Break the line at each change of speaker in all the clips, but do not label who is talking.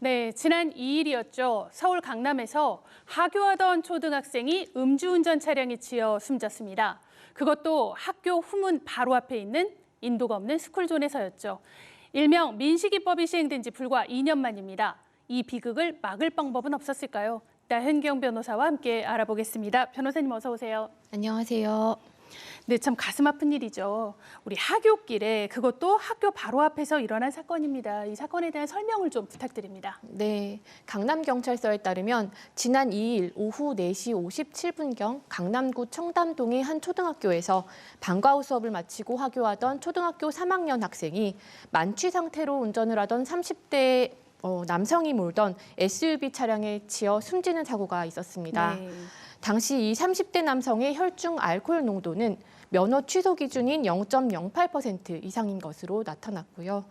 네, 지난 2일이었죠. 서울 강남에서 하교하던 초등학생이 음주운전 차량에 치여 숨졌습니다. 그것도 학교 후문 바로 앞에 있는 인도가 없는 스쿨존에서였죠. 일명 민식이법이 시행된 지 불과 2년 만입니다. 이 비극을 막을 방법은 없었을까요? 나현경 변호사와 함께 알아보겠습니다. 변호사님 어서 오세요.
안녕하세요.
네, 참 가슴 아픈 일이죠. 우리 하교길에 그것도 학교 바로 앞에서 일어난 사건입니다. 이 사건에 대한 설명을 좀 부탁드립니다.
네, 강남경찰서에 따르면 지난 2일 오후 4시 57분경 강남구 청담동의 한 초등학교에서 방과 후 수업을 마치고 하교하던 초등학교 3학년 학생이 만취 상태로 운전을 하던 30대 어, 남성이 몰던 SUV 차량에 치여 숨지는 사고가 있었습니다.
네.
당시 이 30대 남성의 혈중 알코올 농도는 면허 취소 기준인 0.08% 이상인 것으로 나타났고요.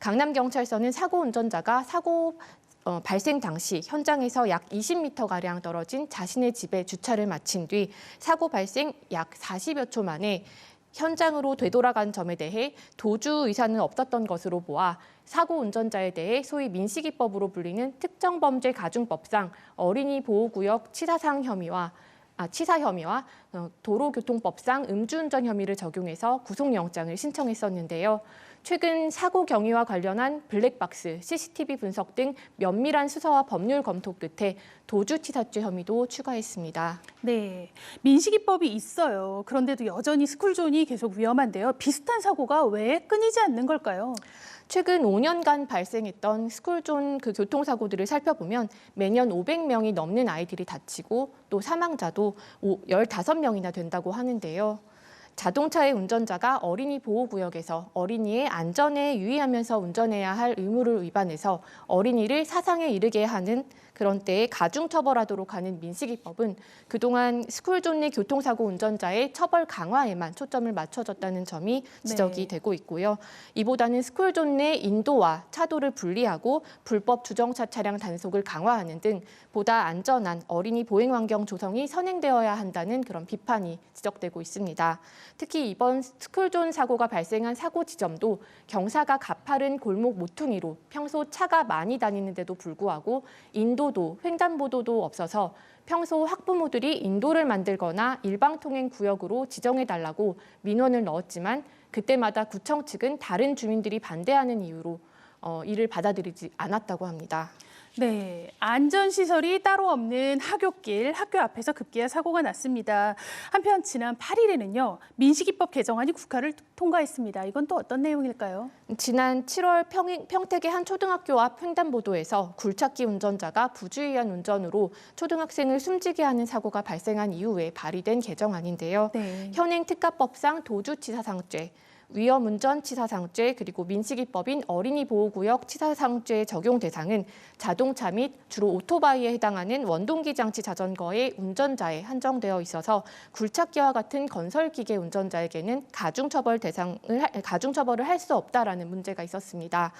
강남경찰서는 사고 운전자가 사고 어, 발생 당시 현장에서 약 20m가량 떨어진 자신의 집에 주차를 마친 뒤 사고 발생 약 40여 초 만에 현장으로 되돌아간 점에 대해 도주 의사는 없었던 것으로 보아 사고 운전자에 대해 소위 민식이법으로 불리는 특정범죄 가중법상 어린이 보호구역 치사상 혐의와 아, 치사 혐의와 어, 도로교통법상 음주운전 혐의를 적용해서 구속영장을 신청했었는데요. 최근 사고 경위와 관련한 블랙박스, CCTV 분석 등 면밀한 수사와 법률 검토 끝에 도주치사죄 혐의도 추가했습니다.
네, 민식이법이 있어요. 그런데도 여전히 스쿨존이 계속 위험한데요. 비슷한 사고가 왜 끊이지 않는 걸까요?
최근 5년간 발생했던 스쿨존 그 교통사고들을 살펴보면 매년 500명이 넘는 아이들이 다치고 또 사망자도 15명이나 된다고 하는데요. 자동차의 운전자가 어린이 보호구역에서 어린이의 안전에 유의하면서 운전해야 할 의무를 위반해서 어린이를 사상에 이르게 하는 그런 때에 가중 처벌하도록 하는 민식이법은 그동안 스쿨존 내 교통사고 운전자의 처벌 강화에만 초점을 맞춰졌다는 점이 지적이
네.
되고 있고요. 이보다는 스쿨존 내 인도와 차도를 분리하고 불법 주정차 차량 단속을 강화하는 등 보다 안전한 어린이 보행 환경 조성이 선행되어야 한다는 그런 비판이 지적되고 있습니다. 특히 이번 스쿨존 사고가 발생한 사고 지점도 경사가 가파른 골목 모퉁이로 평소 차가 많이 다니는데도 불구하고 인도 도 횡단보도도 없어서 평소 학부모들이 인도를 만들거나 일방통행 구역으로 지정해 달라고 민원을 넣었지만 그때마다 구청 측은 다른 주민들이 반대하는 이유로 어, 이를 받아들이지 않았다고 합니다.
네, 안전시설이 따로 없는 하교길, 학교 앞에서 급기야 사고가 났습니다. 한편 지난 8일에는요, 민식이법 개정안이 국회를 통과했습니다. 이건 또 어떤 내용일까요?
지난 7월 평, 평택의 한 초등학교 앞 횡단보도에서 굴착기 운전자가 부주의한 운전으로 초등학생을 숨지게 하는 사고가 발생한 이후에 발의된 개정안인데요.
네.
현행 특가법상 도주치사상죄, 위험운전 치사상죄 그리고 민식이법인 어린이 보호구역 치사상죄 적용 대상은 자동차 및 주로 오토바이에 해당하는 원동기 장치 자전거의 운전자에 한정되어 있어서 굴착기와 같은 건설기계 운전자에게는 가중처벌 대상을 할- 가중처벌을 할 수 없다라는 문제가 있었습니다.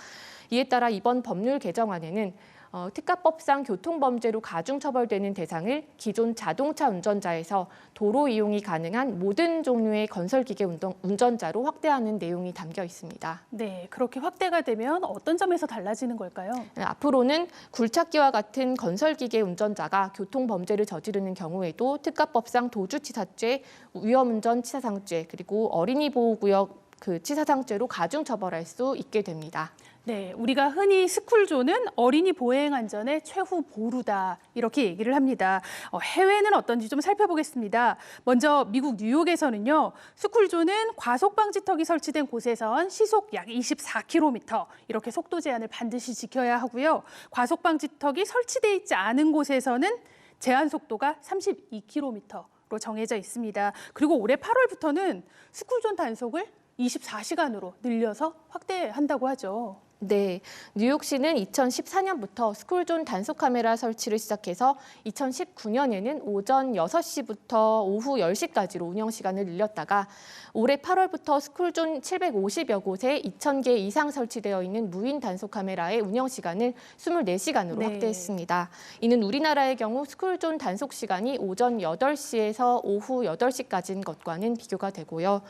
이에 따라 이번 법률 개정안에는 어, 특가법상 교통범죄로 가중처벌되는 대상을 기존 자동차 운전자에서 도로 이용이 가능한 모든 종류의 건설기계 운전자로 확대하는 내용이 담겨 있습니다.
네, 그렇게 확대가 되면 어떤 점에서 달라지는 걸까요?
네, 앞으로는 굴착기와 같은 건설기계 운전자가 교통범죄를 저지르는 경우에도 특가법상 도주치사죄, 위험운전치사상죄 그리고 어린이보호구역 그 치사상죄로 가중처벌할 수 있게 됩니다.
네, 우리가 흔히 스쿨존은 어린이 보행 안전의 최후 보루다 이렇게 얘기를 합니다. 어, 해외는 어떤지 좀 살펴보겠습니다. 먼저 미국 뉴욕에서는요, 스쿨존은 과속 방지턱이 설치된 곳에선 시속 약 24km 이렇게 속도 제한을 반드시 지켜야 하고요. 과속 방지턱이 설치돼 있지 않은 곳에서는 제한 속도가 32km로 정해져 있습니다. 그리고 올해 8월부터는 스쿨존 단속을 24시간으로 늘려서 확대한다고 하죠.
네, 뉴욕시는 2014년부터 스쿨존 단속 카메라 설치를 시작해서 2019년에는 오전 6시부터 오후 10시까지로 운영 시간을 늘렸다가 올해 8월부터 스쿨존 750여 곳에 2,000개 이상 설치되어 있는 무인 단속 카메라의 운영 시간을 24시간으로
네.
확대했습니다. 이는 우리나라의 경우 스쿨존 단속 시간이 오전 8시에서 오후 8시까지인 것과는 비교가 되고요.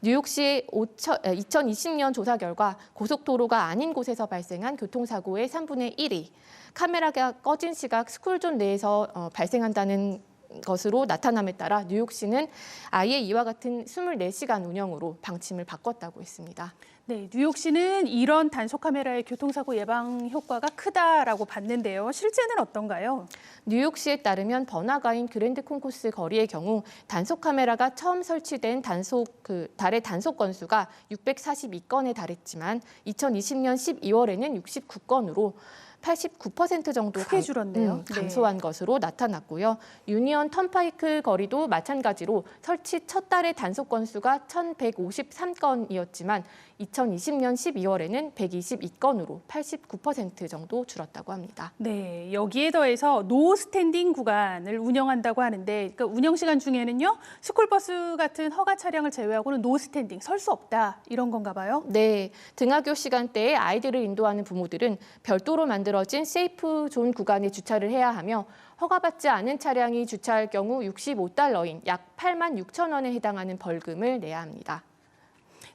뉴욕시 2020년 조사 결과 고속도로가 아닌 곳에서 발생한 교통사고의 3분의 1이 카메라가 꺼진 시각 스쿨존 내에서 어, 발생한다는 것으로 나타남에 따라 뉴욕시는 아예 이와 같은 24시간 운영으로 방침을 바꿨다고 했습니다.
네, 뉴욕시는 이런 단속 카메라의 교통사고 예방 효과가 크다라고 봤는데요. 실제는 어떤가요?
뉴욕시에 따르면 번화가인 그랜드 콩코스 거리의 경우 단속 카메라가 처음 설치된 단속 그 달의 단속 건수가 642건에 달했지만 2020년 12월에는 69건으로 89% 정도
크게 줄었네요.
음, 감소한 것으로 나타났고요. 유니언 턴파이크 거리도 마찬가지로 설치 첫 달의 단속 건수가 1,153건이었지만 2020년 12월에는 122건으로 89% 정도 줄었다고 합니다.
네, 여기에 더해서 노 스탠딩 구간을 운영한다고 하는데 그러니까 운영 시간 중에는요. 스쿨버스 같은 허가 차량을 제외하고는 노 스탠딩 설 수 없다 이런 건가 봐요.
네, 등하교 시간대에 아이들을 인도하는 부모들은 별도로 만들어진 세이프 존 구간에 주차를 해야 하며 허가받지 않은 차량이 주차할 경우 65달러인 약 8만 6천 원에 해당하는 벌금을 내야 합니다.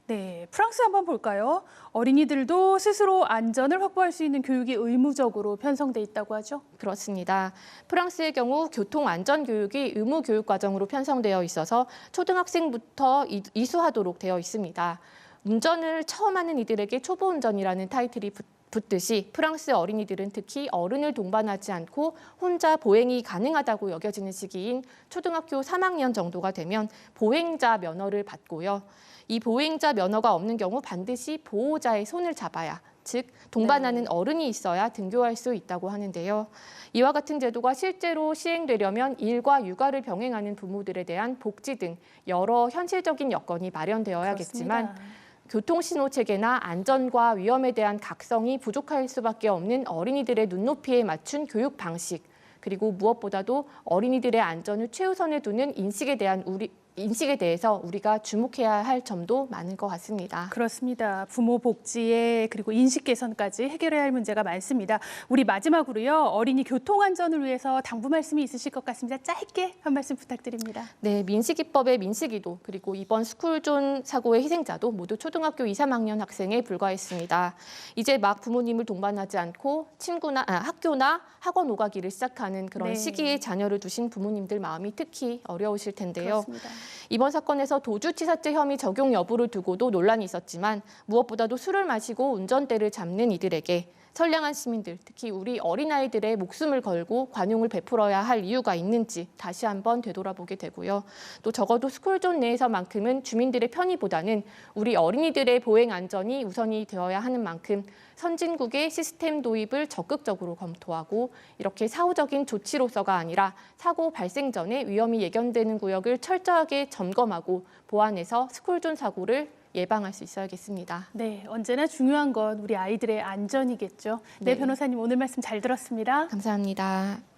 네, 프랑스 한번 볼까요? 어린이들도 스스로 안전을 확보할 수 있는 교육이 의무적으로 편성돼 있다고 하죠.
그렇습니다. 프랑스의 경우 교통 안전 교육이 의무 교육 과정으로 편성되어 있어서 초등학생부터 이- 이수하도록 되어 있습니다. 운전을 처음 하는 이들에게 초보 운전이라는 타이틀이 붙- 붙듯이 프랑스 어린이들은 특히 어른을 동반하지 않고 혼자 보행이 가능하다고 여겨지는 시기인 초등학교 3학년 정도가 되면 보행자 면허를 받고요. 이 보행자 면허가 없는 경우 반드시 보호자의 손을 잡아야 즉 동반하는 어른이 있어야 등교할 수 있다고 하는데요. 이와 같은 제도가 실제로 시행되려면 일과 육아를 병행하는 부모들에 대한 복지 등 여러 현실적인 여건이 마련되어야겠지만
그렇습니다.
교통신호 체계나 안전과 위험에 대한 각성이 부족할 수밖에 없는 어린이들의 눈높이에 맞춘 교육 방식 그리고 무엇보다도 어린이들의 안전을 최우선에 두는 인식에 대한 우리 인식에 대해서 우리가 주목해야 할 점도 많은 것 같습니다.
그렇습니다. 부모 복지에 그리고 인식 개선까지 해결해야 할 문제가 많습니다. 우리 마지막으로요. 어린이 교통 안전을 위해서 당부 말씀이 있으실 것 같습니다. 짧게 한 말씀 부탁드립니다.
네, 민식이법의 민식이도 그리고 이번 스쿨존 사고의 희생자도 모두 초등학교 2, 3학년 학생에 불과했습니다. 이제 막 부모님을 동반하지 않고 친구나 아, 학교나 학원 오가기를 시작하는 그런
네.
시기에 자녀를 두신 부모님들 마음이 특히 어려우실 텐데요.
그렇습니다.
이번 사건에서 도주치사죄 혐의 적용 여부를 두고도 논란이 있었지만 무엇보다도 술을 마시고 운전대를 잡는 이들에게 선량한 시민들, 특히 우리 어린아이들의 목숨을 걸고 관용을 베풀어야 할 이유가 있는지 다시 한번 되돌아보게 되고요. 또 적어도 스쿨존 내에서만큼은 주민들의 편의보다는 우리 어린이들의 보행 안전이 우선이 되어야 하는 만큼 선진국의 시스템 도입을 적극적으로 검토하고 이렇게 사후적인 조치로서가 아니라 사고 발생 전에 위험이 예견되는 구역을 철저하게 점검하고 보완해서 스쿨존 사고를 예방할 수 있어야겠습니다.
네, 언제나 중요한 건 우리 아이들의 안전이겠죠. 네,
네.
변호사님 오늘 말씀 잘 들었습니다.
감사합니다.